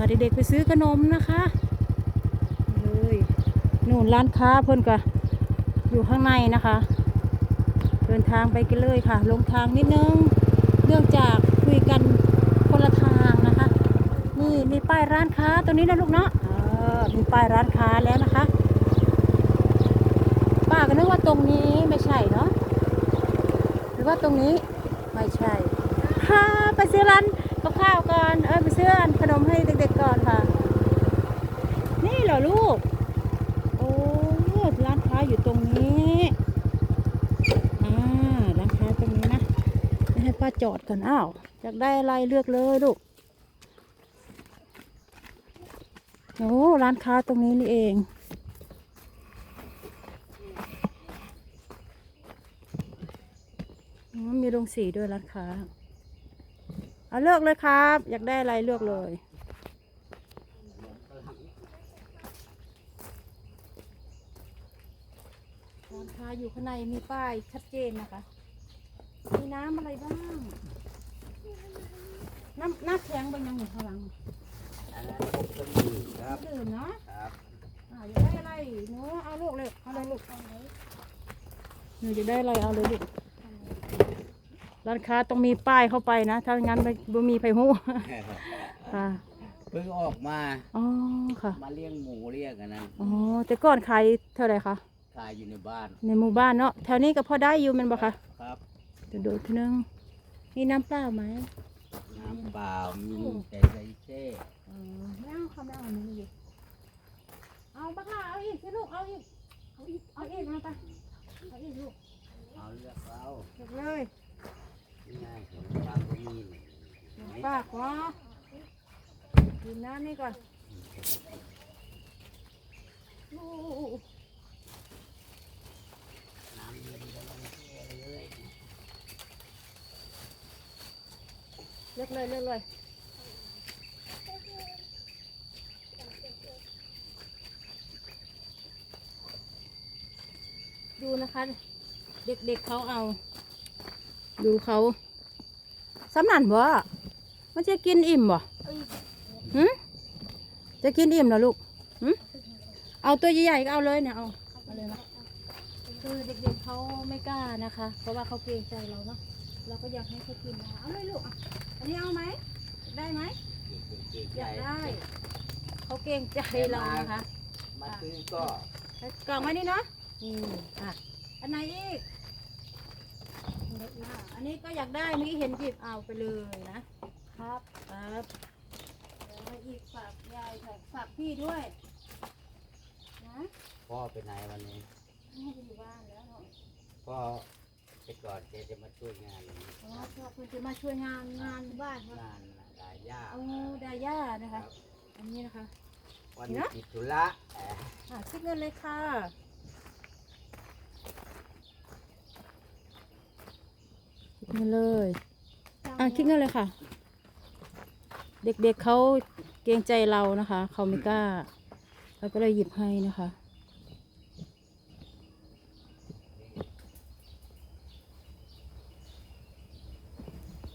าเด็กๆไปซื้อขนมนะคะเลยนู่นร้านค้าเพิ่นก็อยู่ข้างในนะคะ เดินทางไปกันเลยค่ะ ลงทางนิดนึงเนื่องจากคุยกันคนละทางนะคะนี่มีป้ายร้านค้าตรงนี้นะลูกเนาะเออมีป้ายร้านค้าแล้วนะคะ ป้าก็นึกว่าตรงนี้ไม่ใช่เนาะหรือว่าตรงนี้ไม่ใช่ค่ะไปซื้อร้าน กับข้าวก่อนเออไปซื้อขนมให้เด็กๆก่อนค่ะ นี่เหรอลูก โอ้ร้านค้าอยู่ตรงนี้อ่าร้านค้าตรงนี้นะให้ป้าจอดก่อนอ้าวอยากได้อะไรเลือกเลยลูกโอ้ร้านค้าตรงนี้นี่เองมีโรงสีด้วยร้านค้า เอาเลือกเลยครับ อยากได้อะไรเลือกเลย ร้านค้าอยู่ข้างในมีป้ายชัดเจนนะคะ มีน้ำอะไรบ้าง น้ำน้ำแข็งบางอย่างอยู่ข้างหลังอันนั้นผมก็มีครับดื่มเนาะครับอ่าอยากได้อะไรหนูเอาลูกเลยเอาเลยลูกหนูจะได้อะไรเอาเลยลูก ร้านค้าต้องมีป้ายเข้าไปนะ ถ้างั้นไม่บ่มีไผหูค่ะเพิ่งออกมา อ๋อค่ะ มาเลี้ยงหมูเลี้ยงอันนั้นอ๋อแต่ก่อนขายเท่าไหร่คะขายอยู่ในบ้าน ในหมู่บ้านเนาะแถวนี้ก็พอได้อยู่แมันบ่คะครับ เดี๋ยวดูทีนึงมีน้ำเปล่าไหมน้ำเปล่ามีแต่ใส่เช่เออไม่เอาคำไม่เอาอันนี้อยู่เอาบักล่าเอาอีกสิลูกเอาอีกเอาอีกเอาอีกมาไปเอาอีกลูกเอาเลือกเอาเก็บเลย ง่าของบางก็มีปากวะกินน้ำนี่ก่อนโอ้โหน้ำเย็นก็ต้องแช่เลยเลือกเลยเลือกเลยดูนะคะ เด็กๆเขาเอา ดูเขาสำนันบ่มันจะกินอิ่มบ่หืมจะกินอิ่มเหรอลูกหืมเอาตัวใหญ่ๆก็เอาเลยเนี่ยเอาเอาเลยนะคือเด็กๆเขาไม่กล้านะคะ เพราะว่าเขาเกรงใจเราเนาะเราก็อยากให้เขากินนะคะเอาเลยลูกอะอันนี้เอาไหมได้ไหมเก่งอใจยากได้เขาเกรงใจเรานะคะมาซื้อก็กล่องไว้นี่เนาะอืมอะอันไหนอีก อะอันนี้ก็อยากได้เมื่อกี้เห็นหยิบเอาไปเลยนะครับครับเดี๋ยวให้อีกฝากยายค่ะฝากพี่ด้วยนะพ่อไปไหนวันนี้ให้ไปอยู่บ้านแล้วเนาะพ่อไปก่อนแกจะมาช่วยงานอ๋อพ่อคุณจะมาช่วยงานงานบ้านครับงานดายย่าเอาดาย่านะครัคะ บ อันนี้นะคะ วันนี้ติดธุระเอ่ออะคิดเงินเลยค่ะ คิดเงินเลย อะคิดเงินเลยค่ะ เด็กๆเขาเกรงใจเรานะคะ เขาไม่กล้าเราก็เลยหยิบให้นะคะ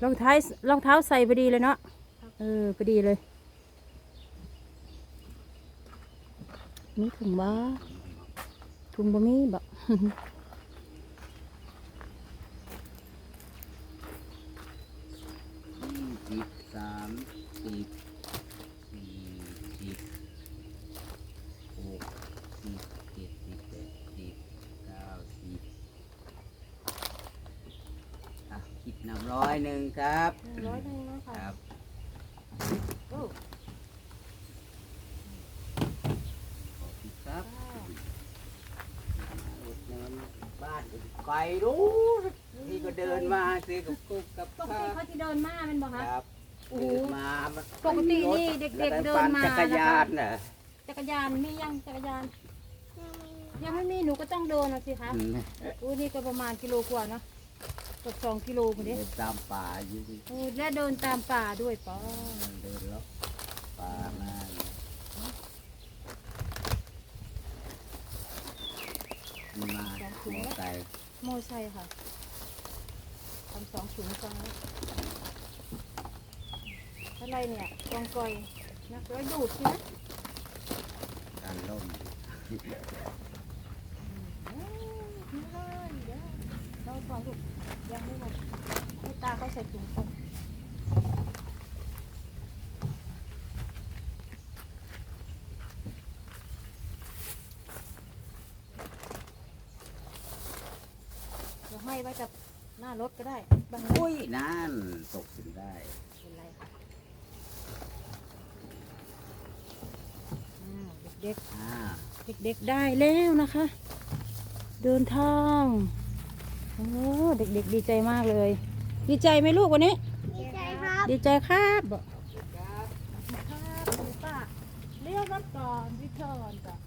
รองเท้ารองเท้าใส่พอดีเลยเนาะ เออพอดีเลยนี่ถุงบ้าถุงบะมี่บะ ยี่สิบสามสิบสี่สิบหกสิบเจ็ดสิบแปดสิบเก้าสิบอะคิด นำร้อยหนึ่งครับร้อยหนึ่งนะคคะรับโอ้ขอบคุณครับมาอุดหนุนบ้านอยู่ไกลรู้นี่ก็เดินมาซื้อกับกุ๊กกับปกข้าติวเขาจะเดินมาเป็นบอกคคะรับโอ้โหเดินมามันปกตินี่เด็กๆเดินมาจักรยานน่ะจักรยานมียังจักรยาน ยังไม่มีหนูก็ต้องเดินนะสิคะอืมอุ้ยนี่ก็ประมาณกิโลกว่าเนาะเกือบสองกิโลคนเดินี้นตามป่าอยู่ดิโอ้ยและเดินตามป่าด้วยปอเดินแล้วป่ามาเนี่ยมันมาหัวไก่โมไซค์ค่ะทำสองถุงฟังแล้วอะไรเนี่ยกองกอยนักร้อยดูดใช่ไหมการล่มเราก่อนลูก ยังไม่หมดให้ตาเขาใส่ถุงก่อนเดี๋ยวให้ไว้กับหน้ารถก็ได้บางอุ้ยนั่นตกถึงได้เป็นไรค่ะอ่าเด็กอ่า ๆเด็กๆได้แล้วนะคะ เดินทาง โอ้เด็กๆดีใจมากเลย ดีใจไหมลูกวันนี้ ดีใจครับดีใจครับบอกครับคุณป้าเลี้ยวรถก่อนรีเทิร์นก่อน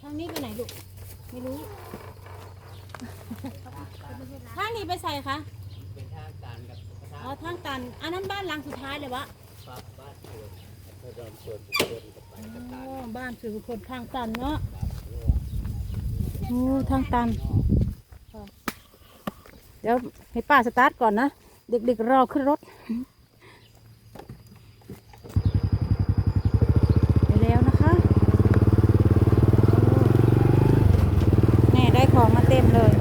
ทางนี้ไปไหนลูก ไม่รู้ ทางนี้ไปใส่คะ เป็นทางการกับ อ๋อทางตันอันนั้นบ้านหลังสุดท้ายเลยวะครับบ้านเกิดเพื่อนส่วนบุคคลกับไปกับอ๋ตาอบ้านสื่อบุคคลทางตันเนาะรั่วโอ้ทางตัน เดี๋ยวให้ป้าสตาร์ทก่อนนะ เด็กๆรอขึ้นรถไปแล้วนะคะโอ้แน่ได้ของมาเต็มเลย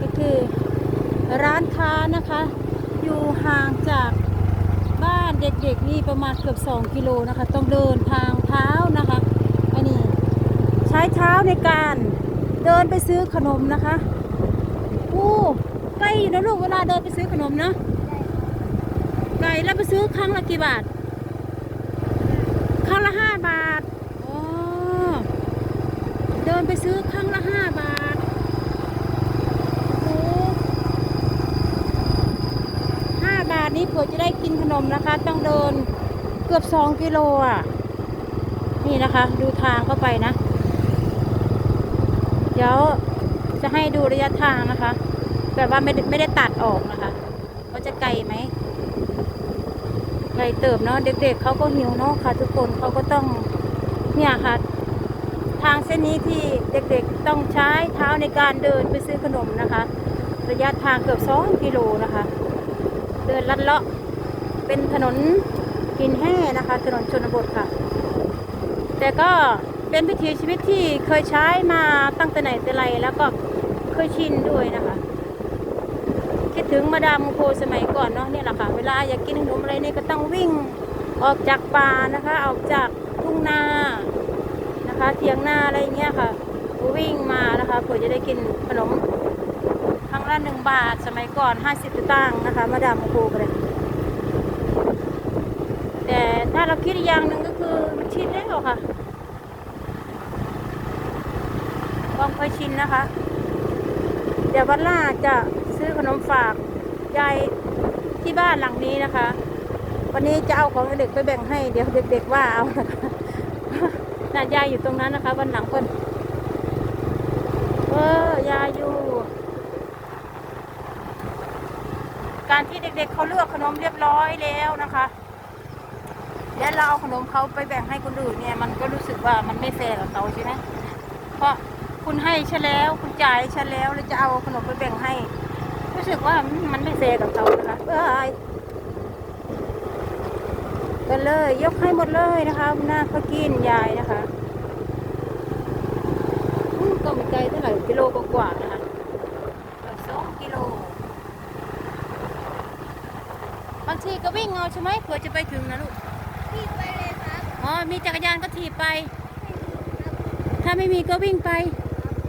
ก็คือ ร้านค้านะคะ อยู่ห่างจากบ้านเด็กๆนี่ประมาณเกือบ 2 กิโลนะคะ ต้องเดินทางเท้านะคะอันนี้ใช้เท้าในการเดินไปซื้อขนมนะคะโอ้ไกลอยู่นะลูกเวลาเดินไปซื้อขนมเนะไกลแล้วไปซื้อครั้งละกี่บาทครั้งละห้าบาทอ๋อเดินไปซื้อครั้งละห้าบาทโอ้ห้าบา ทนี้เผื่อจะได้กินขนมนะคะ ต้องเดินเกือบสองกิโลอะ นี่นะคะ ดูทางเข้าไปนะ เดี๋ยวจะให้ดูระยะทางนะคะ แบบว่าไม่ได้ไม่ได้ตัดออกนะคะว่าจะไกลไหมไกลเติบเนาะเด็กๆเขาก็หิวเนาะค่ะ ทุกคนเขาก็ต้องเนี่ยค่ะ ทางเส้นนี้ที่เด็กๆต้องใช้เท้าในการเดินไปซื้อขนมนะคะ ระยะทางเกือบสองกิโลนะคะ เดินลัดเลาะ เป็นถนนกินแห่นะคะ ถนนชนบทค่ะ แต่ก็เป็นวิถีชีวิตที่เคยใช้มาตั้งแต่ไหนแต่ไรแล้วก็เคยชินด้วยนะคะ คิดถึงมาดามโคสมัยก่อนเนาะเนี่ยแหละค่ะเวลาอยากกินขนมอะไรนี่ก็ต้องวิ่งออกจากป่านะคะ ออกจากทุ่งนานะคะเทียงนาอะไรเงี้ยค่ะ วิ่งมานะคะเพื่อจะได้กินขนม ละหนึ่งบาท สมัยก่อนห้าสิบตังค์นะคะ มาดามโคก็เลยแต่ถ้าเราคิดอย่างหนึ่งก็คือมันชินแล้วค่ะความเคยชินนะคะ เดี๋ยววันหน้าจะซื้อขนมฝากยายที่บ้านหลังนี้นะคะ วันนี้จะเอาของเด็กไปแบ่งให้ เดี๋ยวเด็กๆว่าเอานะคะน่ายายอยู่ตรงนั้นนะคะ วันหลังคนเออยายอยู่ การที่เด็กๆเขาเลือกขนมเรียบร้อยแล้วนะคะ แล้วเราเอาขนมเขาไปแบ่งให้คนอื่นเนี่ยมันก็รู้สึกว่ามันไม่แฟร์กับเขาใช่ไหมเพราะคุณให้ฉันแล้วคุณจ่ายฉันแล้วแล้วจะเอาขนมไปแบ่งให้ รู้สึกว่ามันไม่แฟร์กับเขานะคะเอ้ยกันเลย ยกให้หมดเลยนะคะหน้าเขากินยายนะคะก็ไม่ไกลเท่าไหร่กิโลกว่าๆนะคะเกือบสองกิโลบาง ทีก็วิ่งเอาใช่ไหมเผื่อจะไปถึงนะลูกพี่ไปเลยครับอ๋อมีจักรยานก็ถีบไป ถ้าไม่มีก็วิ่งไป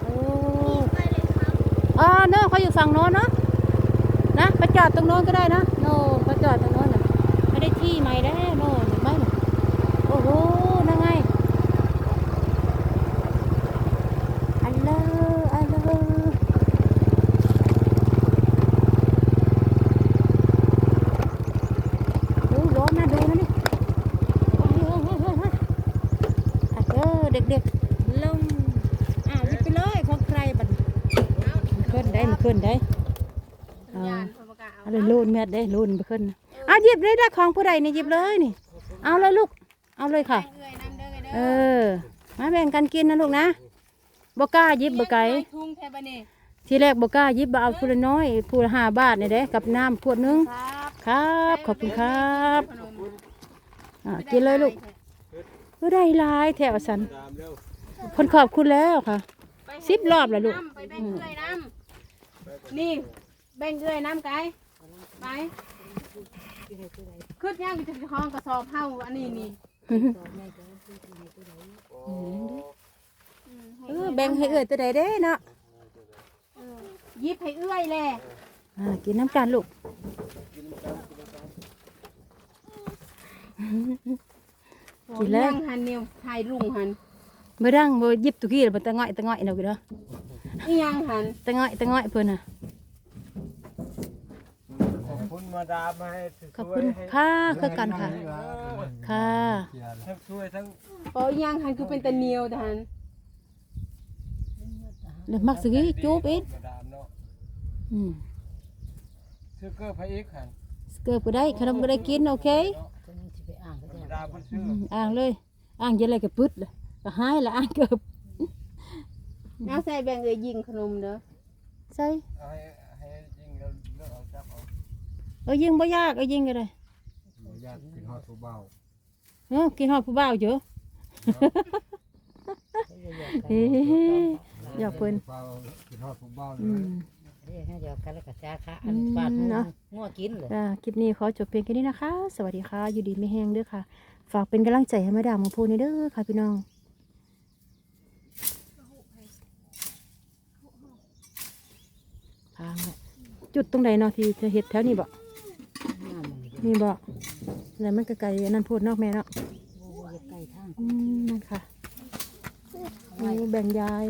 โอ้ไปเลยครับอ๋อเนอะเขาอยู่ฝั่งโน้นเนาะนะไปจอดตรงโน้นก็ได้นะโน่ไปจอดตรงโน้นน่ะไม่ได้ที่ใหม่แล้วโน่นเห็นไหมน่ะโอ้โห นั่นไงอัลโลอัลโลดูร้อนนะดูนะนี่เฮ้ยเฮ้ยเฮ้ยเฮ้ยเฮ้ยอะเออเด็กๆลงอ้าวหยิบไปเลยของใครบัดมัน ขึ้นได้มันขึ้นได้อ่าอะไรลูนแม่ได้ลูนไปขึ้นนะอะหยิบเลยได้ของผู้ใดนี่หยิบเลยนี่ เอาเลยลูก เอาเลยค่ะ เอ้ยน้ำเด้อเด้เอออมาแบ่งกันกินนะลูกนะบกล้าหยิบบ่ไก่ทุ่งแทบนี่ทีแรกบกล้าหยิบบ่เอาพูละน้อยพูละห้าบาทนี่เด้กับน้ำขวดหนึงครับครับขอบคุณครับขนมอ่ากินเลยลูกก็ได้หลายแถวสันตามเร็วคนขอบคุณแล้วค่ะไปสิบรอบแล้วลูกน้ำไปแบ่งเกลือยน้ำ นี่แบ่งเกลือยน้ำไก่ไปขึ้นย่างอยู่ที่ห้องกระสอบเฮาอันนี้นี่เออแบ่งให้เอื้อยตัวใดเด้เนาะหยิบให้เอื้อยแหละอ่ากินน้ำกันลูกกินแล้วย่างหันนิ้วถ่ายลุงหันเมื่อดังบ่หยิบตุกี้แล้วบ่ตะง่อยตะง่อยเนาะกูเด้ออีหยังหันตะง่อยตะง่อยเพิ่นน่ะ ขอบคุณ มาดามมาให้ช่วยขอบคุณให้ค่ะคือกันค่ะ ค่ะ ทั้งช่วยทั้งโอ้อีหยังหันคือเป็นตะเหนียวแต่หันแล้วมักสิจูบอีกมาดามเนาะอืมซื้อเกอร์พระเอกหันเกือบก็ได้ขนมก็ได้กินโอเคมาดามเพิ่นซื้ออืมอ่างเลยอ่างเย็นอะไรก็ปึดเลยก็หายละอ่างเกือบเอาใส่แบ่งเอ้ยยิงขนมเด้อใส่เอาให้ให้ยิงแล้วเลือกเอาจับเอา เออยิงบ่ยากเออยิงก็ได้บ่ยากกินฮอดผู้เบาเออกินฮอดผู้บ่าวเยอะเฮ้อยากเพิ่นเบากินฮอดผู้เบาอืมเรียกให้เดียวกันแล้วก็จ้าค่ะอือันมฟาดหัวเนาะงัวกินเลยอ่าคลิปนี้ขอจบเพียงแค่นี้นะคะ สวัสดีค่ะ อยู่ดีไม่แห้งเด้อค่ะ ฝากเป็นกำลังใจให้มาดามมาพูดในเด้อค่ะพี่น้องทางน่ะจุดตรงไหนเนาะที่จะเห็ดแถวนี้บ่ นี่บ่แล้วมันก็ไกลอันนั่นพูดเนอกแม่เนาะโอ้ยใกล้ทางอืมนั่นค่ะโอ้แบ่งยาย